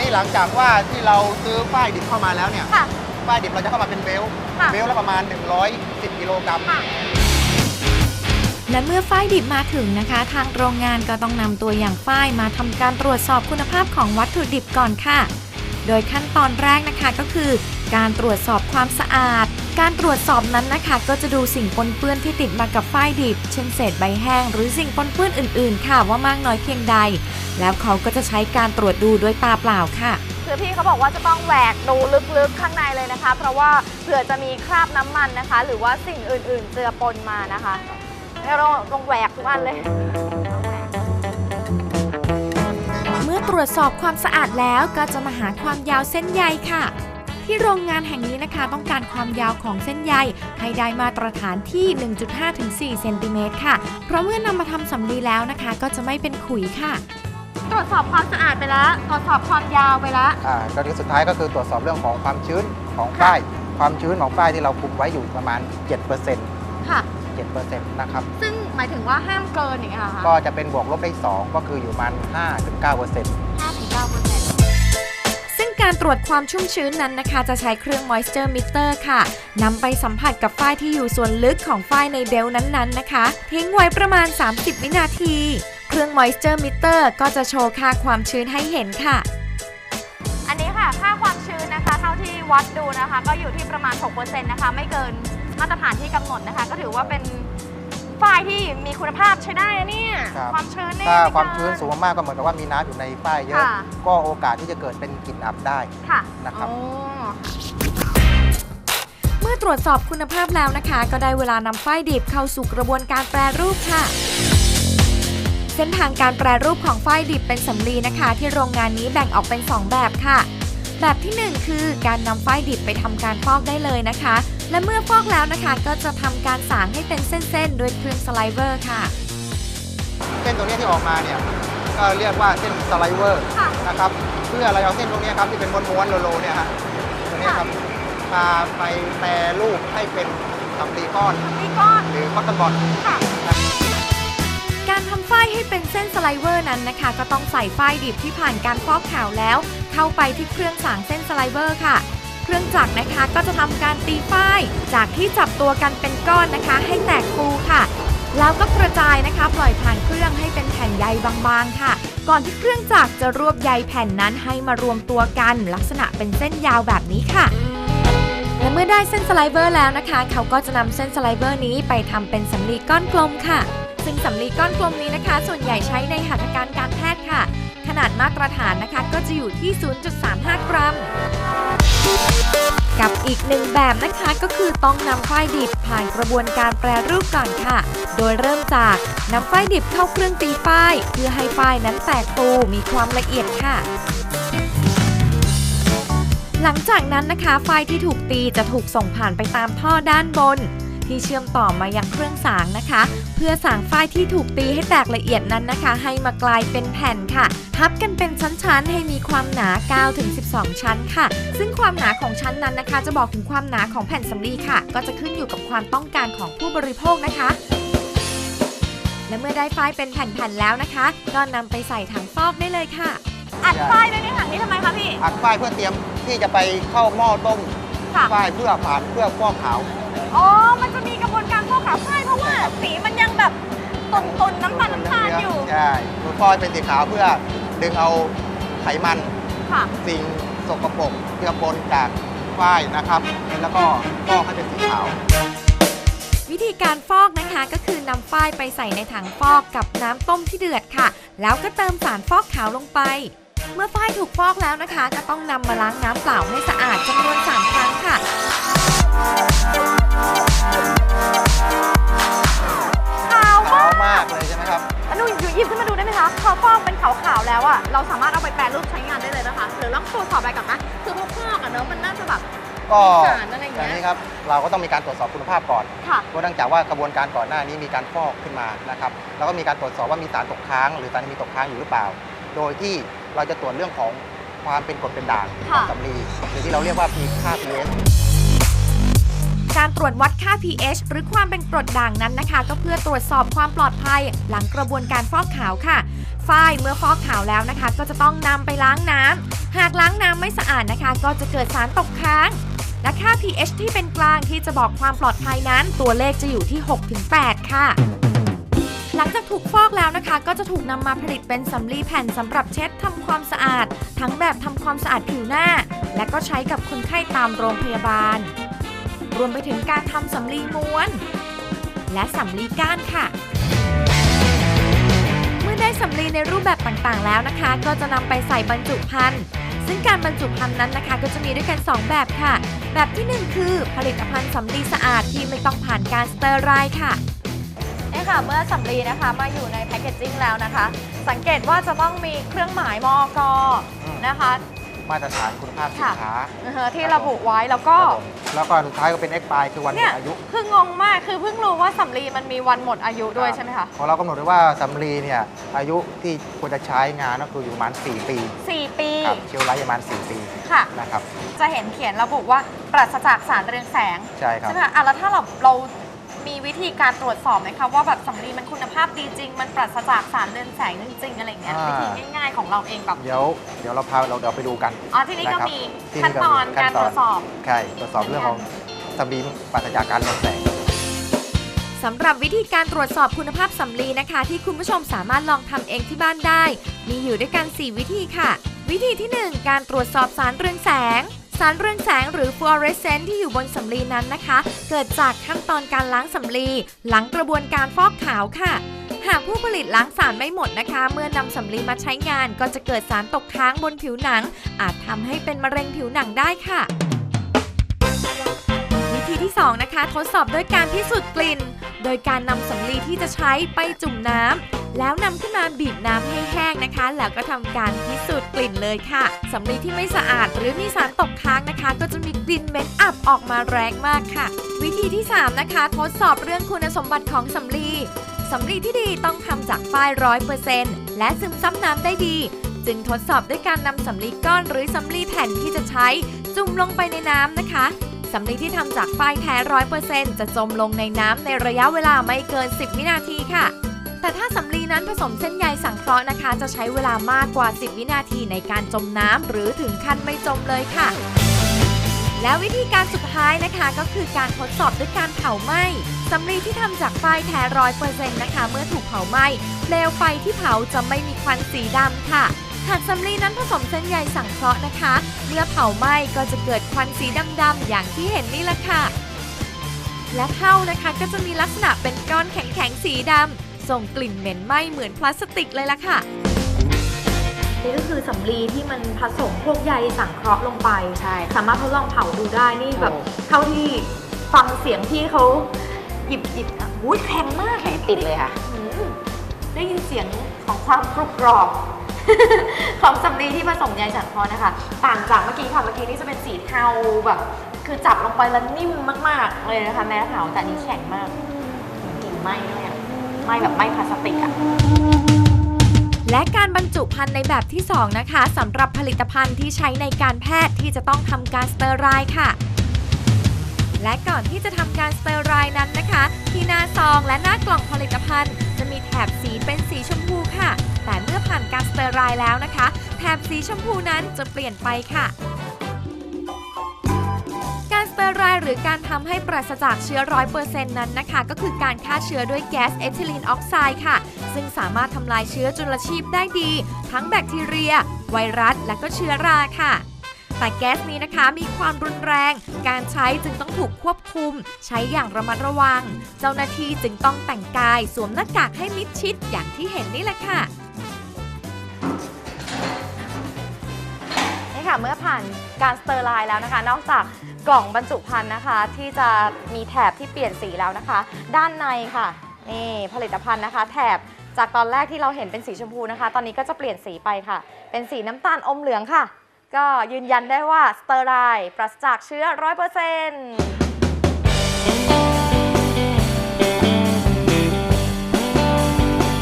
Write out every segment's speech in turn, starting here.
นี้หลังจากว่าที่เราซื้อฝ้ายดิบเข้ามาแล้วเนี่ยค่ะ ฝ้ายดิบเราจะเข้ามาเป็นเบลต์ค่ะ เบลต์ละประมาณ 110กิโลกรัม ค่ะ และเมื่อฝ้ายดิบมาถึงนะคะ ทางโรงงานก็ต้องนำตัวอย่างฝ้ายมาทำการตรวจสอบคุณภาพของวัตถุดิบก่อนค่ะ โดยขั้นตอนแรกนะคะก็คือ การตรวจสอบความสะอาด การตรวจสอบนั้นนะคะ ก็จะดูสิ่งปนเปื้อนที่ติดมากับฝ้ายดิบ เช่นเศษใบแห้ง หรือสิ่งปนเปื้อนอื่นๆ ค่ะว่ามากน้อยเพียงใด แล้วเขาก็จะใช้การตรวจดูด้วยตาเปล่าค่ะคือพี่เขาบอกว่าจะต้องแหวกดูลึกๆข้างในเลยนะคะ เพราะว่าเผื่อจะมีคราบน้ำมันนะคะ หรือว่าสิ่งอื่นๆ เจือปนมานะคะแล้วเราลงแหวกทุกอันเลยเมื่อตรวจสอบความสะอาดแล้วก็จะมาหาความยาวเส้นใยค่ะ ที่โรงงานแห่งนี้นะคะต้องการความยาวของเส้นใยให้ได้มาตรฐานที่ 1.5ถึง4เซนติเมตรค่ะ เพราะเมื่อนำมาทำสำลีแล้วนะคะ ก็จะไม่เป็นขุยค่ะ ตรวจสอบความสะอาดไปแล้ว ตรวจสอบความยาวไปแล้ว อ่าก็ที่สุดท้ายก็คือตรวจสอบเรื่องของความชื้นของฝ้าย ความชื้นของฝ้ายที่เราคุมไว้อยู่ประมาณ 7%ค่ะ 7%นะครับ ซึ่งหมายถึงว่าห้ามเกินอย่างเงี้ยเหรอคะก็จะเป็นบวกลบได้ 2 ก็คืออยู่ประมาณ5-9% 5ถึ การตรวจความชุ่มชื้นนั้นนะคะ จะใช้เครื่อง moisture meter ค่ะนำไปสัมผัสกับฝ้ายที่อยู่ส่วนลึกของฝ้ายในเบลนั้นๆนะคะ ทิ้งไว้ประมาณ 30 วินาที เครื่อง moisture meter ก็จะโชว์ค่าความชื้นให้เห็นค่ะ อันนี้ค่ะค่าความชื้นนะคะ เท่าที่วัดดูนะคะ ก็อยู่ที่ประมาณ 6%นะคะ ไม่เกินมาตรฐานที่กำหนดนะคะ ก็ถือว่าเป็น ฝ้ายที่มีคุณภาพใช้ได้นะเนี่ยครับ ความชื้นนี่ถ้าไเกิความชื้นสูงมากๆก็เหมือนกับว่ามีน้ำอยู่ในฝ้ายเยอะ ค่ะก็โอกาสที่จะเกิดเป็นกลิ่นอับได้ ค่ะนะครับ อ๋อ เมื่อตรวจสอบคุณภาพแล้วนะคะ ก็ได้เวลานำฝ้ายดิบเข้าสู่กระบวนการแปรรูปค่ะ เส้นทางการแปรรูปของฝ้ายดิบเป็นสำลีนะคะ ที่โรงงานนี้แบ่งออกเป็น 2 แบบค่ะ แบบที่ 1 คือการนำฝ้ายดิบไปทำการฟอกได้เลยนะคะ และเมื่อฟอกแล้วนะคะก็จะทำการสางให้เป็นเส้นๆด้วยเครื่องสไลเวอร์ค่ะ เส้นตรงนี้ที่ออกมาเนี่ยก็เรียกว่าเส้นสไลเวอร์ค่ะนะครับเพื่อเราเอาเส้นตรงนี้ครับที่เป็นม้วนๆโลๆเนี่ยฮะตรงนี้ครับพาไปแปรรูปให้เป็นสำลีก้อนมีก้อนหรือคอตตอนบอลค่ะ การทำฝ้ายให้เป็นเส้นสไลเวอร์นั้นนะคะ ก็ต้องใส่ฝ้ายดิบที่ผ่านการฟอกขาวแล้ว เข้าไปที่เครื่องสางเส้นสไลเวอร์ค่ะ เครื่องจักรนะคะก็จะทำการตีฝ้าย จากที่จับตัวกันเป็นก้อนนะคะ ให้แตกฟูค่ะ แล้วก็กระจายนะคะปล่อยผ่านเครื่องให้เป็นแผ่นใยบางๆค่ะ ก่อนที่เครื่องจักรจะรวบใยแผ่นนั้นให้มารวมตัวกันลักษณะเป็นเส้นยาวแบบนี้ค่ะและเมื่อได้เส้นสไลเวอร์แล้วนะคะ เขาก็จะนำเส้นสไลเวอร์นี้ไปทำเป็นสำลีก้อนกลมค่ะ ซึ่งสำลีก้อนกลมนี้นะคะ ส่วนใหญ่ใช้ในหัตถการการแพทย์ค่ะ ขนาดมาตรฐานนะคะก็จะอยู่ที่ 0.35 กรัม กับอีกหนึ่งแบบนะคะก็คือต้องนำฝ้ายดิบผ่านกระบวนการแปรรูปก่อนค่ะ โดยเริ่มจากนำฝ้ายดิบเข้าเครื่องตีฝ้าย เพื่อให้ฝ้ายนั้นแตกฟูมีความละเอียดค่ะหลังจากนั้นนะคะฝ้ายที่ถูกตีจะถูกส่งผ่านไปตามท่อด้านบน ที่เชื่อมต่อมายังเครื่องสางนะคะ เพื่อสางฝ้ายที่ถูกตีให้แตกละเอียดนั้นนะคะ ให้มากลายเป็นแผ่นค่ะทับกันเป็นชั้นๆ ให้มีความหนา 9-12 ชั้นค่ะ ซึ่งความหนาของชั้นนั้นนะคะ จะบอกถึงความหนาของแผ่นสำลีค่ะ ก็จะขึ้นอยู่กับความต้องการของผู้บริโภคนะคะและเมื่อได้ฝ้ายเป็นแผ่นๆแล้วนะคะ ก็นำไปใส่ถังฟอกได้เลยค่ะ อัดฝ้ายไว้ในถังนี้ทำไมคะพี่ อัดฝ้ายเพื่อเตรียมที่จะไปเข้าหม้อต้มค่ะฝ้ายเพื่อผ่านเพื่อฟอกขาว อ๋อ มันจะมีกระบวนการฟอกขาวฝ้ายเพราะว่าสีมันยังแบบตุนๆน้ำตาลน้ำตาลอยู่ ใช่คือฟอกเป็นสีขาวเพื่อดึงเอาไขมันค่ะ สิ่งสกปรกที่ปนจากฝ้ายนะครับ แล้วก็ฟอกให้เป็นสีขาว วิธีการฟอกนะคะก็คือนำฝ้ายไปใส่ในถังฟอกกับน้ำต้มที่เดือดค่ะ แล้วก็เติมสารฟอกขาวลงไป เมื่อฝ้ายถูกฟอกแล้วนะคะ ก็ต้องนำมาล้างน้ำเปล่าให้สะอาดจำนวน3ครั้งค่ะ ก็สารอะไรอย่างเงี้ยนี้ครับเราก็ต้องมีการตรวจสอบคุณภาพก่อน ค่ะ เพราะเนื่องจากว่ากระบวนการก่อนหน้านี้มีการฟอกขึ้นมานะครับแล้วก็มีการตรวจสอบว่ามีสารตกค้าง หรือสารมีตกค้างอยู่หรือเปล่า โดยที่เราจะตรวจเรื่องของความเป็นกรดเป็นด่างขค่ะ องสำลีหรือที่เราเรียกว่า p ค่า pH การตรวจวัดค่า pH หรือความเป็นกรดด่างนั้นนะคะ ก็เพื่อตรวจสอบความปลอดภัย หลังกระบวนการฟอกขาวค่ะ ฝ้ายเมื่อฟอกขาวแล้วนะคะ ก็จะต้องนำไปล้างน้ำหากล้างน้ำไม่สะอาดนะคะ ก็จะเกิดสารตกค้าง และค่า pH ที่เป็นกลางที่จะบอกความปลอดภัยนั้น ตัวเลขจะอยู่ที่ 6-8 ค่ะหลังจากถูกฟอกแล้วนะคะ ก็จะถูกนำมาผลิตเป็นสำลีแผ่นสำหรับเช็ดทำความสะอาด ทั้งแบบทำความสะอาดผิวหน้า และก็ใช้กับคนไข้ตามโรงพยาบาล รวมไปถึงการทำสำลีม้วน และสำลีก้านค่ะ เมื่อได้สำลีในรูปแบบต่างๆแล้วนะคะ ก็จะนำไปใส่บรรจุภัณฑ์ ซึ่งการบรรจุภัณฑ์นั้นนะคะ ก็จะมีด้วยกัน 2 แบบค่ะ แบบที่ 1 คือผลิตภัณฑ์สำลีสะอาดที่ไม่ต้องผ่านการสเตอร์ไรล์ค่ะนี่ค่ะเมื่อสำลีนะคะมาอยู่ในแพคเกจจิ้งแล้วนะคะ สังเกตว่าจะต้องมีเครื่องหมายมอกอืมนะคะ มาตรฐานคุณภาพสินค้านะฮะที่ระบุไว้แล้วก็ครับผมแล้วก็สุดท้ายก็เป็น expire คือวันหมเนี่ยดอายุคืองงมากคือเพิ่งรู้ว่าสำลีมันมีวันหมดอายุด้วยใช่ไหมคะของเรากำหนดไว้ว่าสำลีเนี่ยอายุที่ควรจะใช้งานก็คืออยู่ประมาณ4ปี 4 ปี ครับเชลไลท์ประมาณ 4 ปีค่ะ นะครับจะเห็นเขียนระบุว่าปราศจากสารเรืองแสงใช่ครับ ใช่ไหมคะอะแล้วถ้าเราเรามีวิธีการตรวจสอบไหมคะว่าแบบสำลีมันคุณภาพดีจริง มันปราศจากสารเรืองแสงจริงๆอะไรอย่างเงี้ยอ่า วิธีง่าย ๆของเราเองแบบเดี๋ยวเดี๋ยวเราพาเราเดี๋ยวไปดูกันอ๋อที่นี่ก็นะครับมีที่ขั้นตอนขั้การตรวจสอบ ใช่ตรวจสอบเรื่องของสำลีปราศจากการเรืองแสง สำหรับวิธีการตรวจสอบคุณภาพสำลีนะคะ ที่คุณผู้ชมสามารถลองทำเองที่บ้านได้ มีอยู่ด้วยกัน 4 วิธีค่ะ วิธีที่ 1 การตรวจสอบสารเรืองแสง สารเรืองแสงหรือฟลูออเรสเซนต์ที่อยู่บนสำลีนั้นนะคะ เกิดจากขั้นตอนการล้างสำลี หลังกระบวนการฟอกขาวค่ะหากผู้ผลิตล้างสารไม่หมดนะคะ เมื่อนำสำลีมาใช้งานก็จะเกิดสารตกค้างบนผิวหนัง อาจทำให้เป็นมะเร็งผิวหนังได้ค่ะ ธีที่ 2 นะคะ ทดสอบด้วยการพิสูจน์กลิ่น โดยการนำสำลีที่จะใช้ไปจุ่มน้ำแล้วนำขึ้นมาบีบน้ำให้แห้งนะคะ แล้วก็ทำการพิสูจน์กลิ่นเลยค่ะสำลีที่ไม่สะอาดหรือมีสารตกค้างนะคะ ก็จะมีกลิ่นเหม็นอับออกมาแรงมากค่ะ วิธีที่ 3 นะคะ ทดสอบเรื่องคุณสมบัติของสำลีสำลีที่ดีต้องทำจากฝ้ายร้อยเปอร์เซ็นต์และซึมซับน้ำได้ดี จึงทดสอบด้วยการนำสำลีก้อนหรือสำลีแผ่นที่จะใช้จุ่มลงไปในน้ำนะคะ สำลีที่ทำจากฝ้ายแท้ร้อยเปอร์เซ็นต์จะจมลงในน้ำในระยะเวลาไม่เกิน 10 วินาทีค่ะ แต่ถ้าสำลีนั้นผสมเส้นใยสังเคราะห์นะคะ จะใช้เวลามากกว่า 10 วินาทีในการจมน้ำหรือถึงขั้นไม่จมเลยค่ะ แล้ววิธีการสุดท้ายนะคะก็คือการทดสอบด้วยการเผาไหม้สำลีที่ทำจากฝ้ายแท้ร้อยเปอร์เซ็นต์นะคะ เมื่อถูกเผาไหม้เปลวไฟที่เผาจะไม่มีควันสีดำค่ะ หากสำลีนั้นผสมเส้นใยสังเคราะห์นะคะ เมื่อเผาไหม้ก็จะเกิดควันสีดำๆอย่างที่เห็นนี่แหละค่ะ และเท่านะคะก็จะมีลักษณะเป็นก้อนแข็งๆสีดำส่งกลิ่นเหม็นไหม้เหมือนพลาสติกเลยล่ะค่ะนี่ก็คือสำลีที่มันผสมพวกใยสังเคราะห์ลงไปใช่สามารถทดลองเผาดูได้นี่แบบโอ้เท่าที่ฟังเสียงที่เขาหยิบหยิบอะอุ้ยแข็งมากแข็งติดเลยค่ะอืมได้ยินเสียงของความกรุบกรอบ ของสำลีที่ผสมใยสังเคราะห์นะคะ ต่างจากเมื่อกี้ค่ะ เมื่อกี้นี่จะเป็นสีเทาแบบ คือจับลงไปแล้วนิ่มมาก ๆ เลยนะคะแม้เผาแต่อันนี้แข็งมากกลิ่นไหม้ด้วยอะไหม้แบบไหม้พลาสติกอะและการบรรจุภัณฑ์ในแบบที่ 2 นะคะสำหรับผลิตภัณฑ์ที่ใช้ในการแพทย์ที่จะต้องทำการสเตอร์ไรล์ค่ะ และก่อนที่จะทำการสเตอร์ไรล์นั้นนะคะ ที่หน้าซองและหน้ากล่องผลิตภัณฑ์ จะมีแถบสีเป็นสีชมพู ผ่านการสเตอร์ไรล์แล้วนะคะ แถบสีชมพูนั้นจะเปลี่ยนไปค่ะการสเตอร์ไรล์หรือการทำให้ปราศจากเชื้อร้อยเปอร์เซ็นต์นั้นนะคะ ก็คือการฆ่าเชื้อด้วยแก๊สเอทิลีนออกไซด์ค่ะ ซึ่งสามารถทำลายเชื้อจุลชีพได้ดี ทั้งแบคทีเรีย ไวรัส และก็เชื้อราค่ะ แต่แก๊สนี้นะคะมีความรุนแรง การใช้จึงต้องถูกควบคุม ใช้อย่างระมัดระวัง เจ้าหน้าที่จึงต้องแต่งกาย สวมหน้ากากให้มิดชิดอย่างที่เห็นนี่แหละค่ะ ค่ะเมื่อผ่านการสเตอร์ไลน์แล้วนะคะ นอกจากกล่องบรรจุภัณฑ์นะคะ ที่จะมีแถบที่เปลี่ยนสีแล้วนะคะ ด้านในค่ะนี่ผลิตภัณฑ์นะคะ แถบจากตอนแรกที่เราเห็นเป็นสีชมพูนะคะ ตอนนี้ก็จะเปลี่ยนสีไปค่ะ เป็นสีน้ำตาลอมเหลืองค่ะ ก็ยืนยันได้ว่าสเตอร์ไลน์ปราศจากเชื้อ100%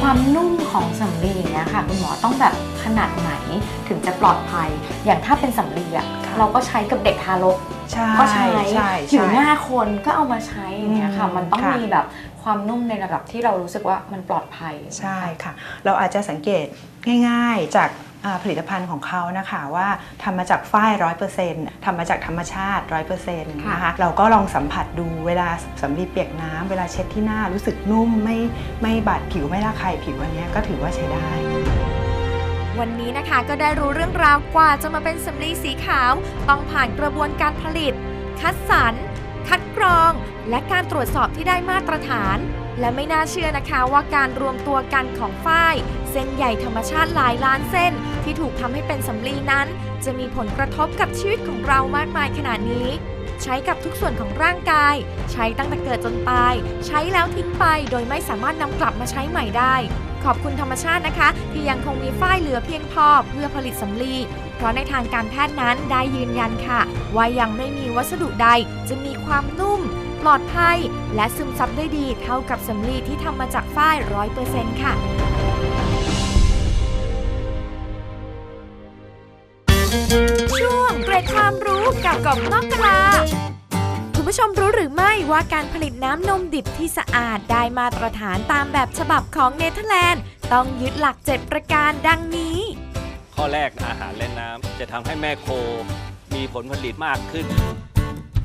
ความนุ่ม ของสำลีอย่างเงี้ยค่ะ คุณหมอต้องแบบขนาดไหนถึงจะปลอดภัย อย่างถ้าเป็นสำลีอะเราก็ใช้กับเด็กทารกใช่ก็ใช้ใช่ผิวใช่หน้าคนก็เอามาใช้อย่างเงี้ยค่ะ อืมมันต้องค่ะ มีแบบความนุ่มในระดับที่เรารู้สึกว่ามันปลอดภัย ใช่ค่ะ เราอาจจะสังเกตง่ายๆจากอ่า ผลิตภัณฑ์ของเขานะคะว่าทำมาจากฝ้ายร้อยเปอร์เซ็นต์ทำมาจากธรรมชาติร้อยเปอร์เซ็นต์นะคะเราก็ลองสัมผัสดูเวลาสำลีเปียกน้ำเวลาเช็ดที่หน้ารู้สึกนุ่มไม่ไม่บาดผิวไม่ระคายผิวอันเนี้ยก็ถือว่าใช้ได้วันนี้นะคะก็ได้รู้เรื่องราวกว่าจะมาเป็นสำลีสีขาว ต้องผ่านกระบวนการผลิต คัดสรร คัดกรอง และการตรวจสอบที่ได้มาตรฐาน และไม่น่าเชื่อนะคะว่าการรวมตัวกันของฝ้าย เส้นใหญ่ธรรมชาติหลายล้านเส้น ที่ถูกทำให้เป็นสำลีนั้น จะมีผลกระทบกับชีวิตของเรามากมายขนาดนี้ ใช้กับทุกส่วนของร่างกาย ใช้ตั้งแต่เกิดจนตาย ใช้แล้วทิ้งไปโดยไม่สามารถนำกลับมาใช้ใหม่ได้ ขอบคุณธรรมชาตินะคะ ที่ยังคงมีฝ้ายเหลือเพียงพอเพื่อผลิตสำลีเพราะในทางการแพทย์นั้นได้ยืนยันค่ะ ว่ายังไม่มีวัสดุใดจะมีความนุ่ม ปลอดภัย และซึมซับได้ดีเท่ากับสำลีที่ทำมาจากฝ้ายร้อยเปอร์เซ็นต์ค่ะช่วงเกร็ดความรู้กับกล่อมนอกกะลาคุณผู้ชมรู้หรือไม่ว่าการผลิตน้ำนมดิบที่สะอาดได้มาตรฐานตามแบบฉบับของเนเธอร์แลนด์ ต้องยึดหลัก 7 ประการดังนี้ ข้อแรกอาหารและน้ำจะทำให้แม่โคมีผลผลิตมากขึ้น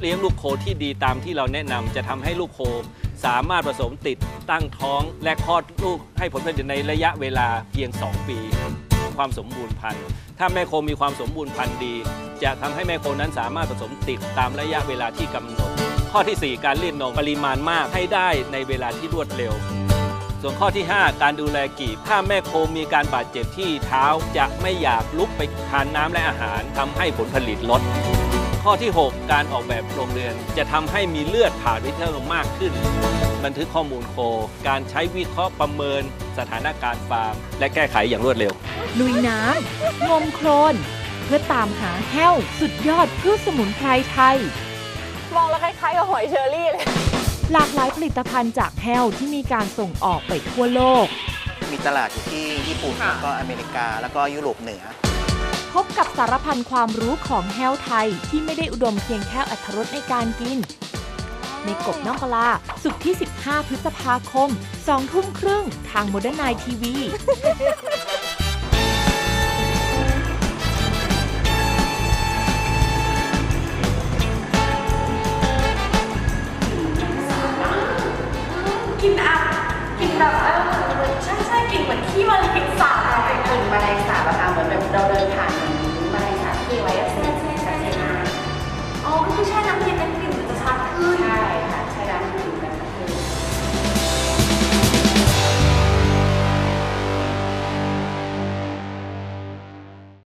เลี้ยงลูกโคที่ดีตามที่เราแนะนำจะทำให้ลูกโคสามารถผสมติดตั้งท้องและคลอดลูกให้ผลผลิตในระยะเวลาเพียง 2 ปี ความสมบูรณ์พันธุ์ ถ้าแม่โคมีความสมบูรณ์พันธุ์ดี จะทำให้แม่โคนั้นสามารถผสมติดตามระยะเวลาที่กำหนด ข้อทีสี่4 การรีดนมปริมาณมากให้ได้ในเวลาที่รวดเร็ว ส่วนข้อที่ 5 การดูแลกีบถ้าแม่โคมีการบาดเจ็บที่เท้าจะไม่อยากลุกไปทานน้ำและอาหารทำให้ผลผลิตลด ข้อที่ 6 การออกแบบโรงเรือน จะทำให้มีเลือดผ่านวิเทอร์มากขึ้น บันทึกข้อมูลโค การใช้วิเคราะห์ประเมิน สถานการณ์ฟาร์ม และแก้ไขอย่างรวดเร็ว ลุยน้ำงมโคลน เพื่อตามหาแห้ว สุดยอดพืชสมุนไพรไทย มองแล้วคล้ายๆกับหอยเชอรี่เลย หลากหลายผลิตภัณฑ์จากแห้วที่มีการส่งออกไปทั่วโลก มีตลาดอยู่ที่ญี่ปุ่นค่ะแล้วก็อเมริกา แล้วก็ยุโรปเหนือ พบกับสารพันความรู้ของแห้วไทย ที่ไม่ได้อุดมเพียงแค่อรรถรสในการกิน ในกบนอกกลาสุกที่ 15 พฤษภาคม 2 ทุ่มครึ่ง ทางโมเดิร์นไนทีวี